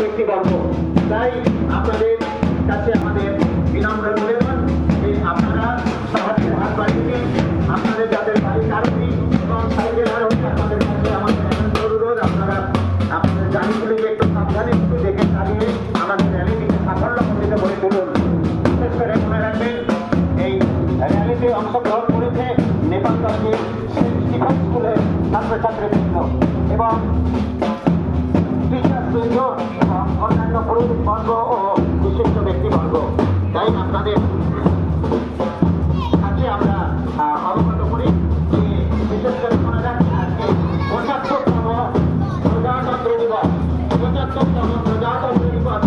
ব্যক্তিবর্গ তাই আপনাদের কাছে আমাদের বিনম্র নিবেদন যে আপনারা সাহায্যের হাত বাড়িয়ে আপনাদের যাদের বাড়ি কারণী এবং সাইকেল আরোহী আপনাদের কাছে আমাদের অনুরোধ। আপনারা আপনাদের গাড়িগুলিকে একটু সাবধানে একটু দেখে চালিয়ে আমাদের র্যালিটিকে সাফল্যমণ্ডিত করে তুলুন। বিশেষ করে মনে রাখবেন, এই র্যালিতে অংশগ্রহণ করেছে নেপাল সেন্ট স্টিফেন স্কুলের ছাত্রছাত্রীবৃন্দ। এবং অন্যান্য পুরোহিতবর্গ ও বিশিষ্ট ব্যক্তিবর্গ তাই আপনাদের কাছে আমরা অবগত করি যে বিশেষ করে শোনা যাচ্ছে আজকে পঁচাত্তরতম প্রজাতন্ত্র দিবস পঁচাত্তরতম প্রজাতন্ত্র দিবসের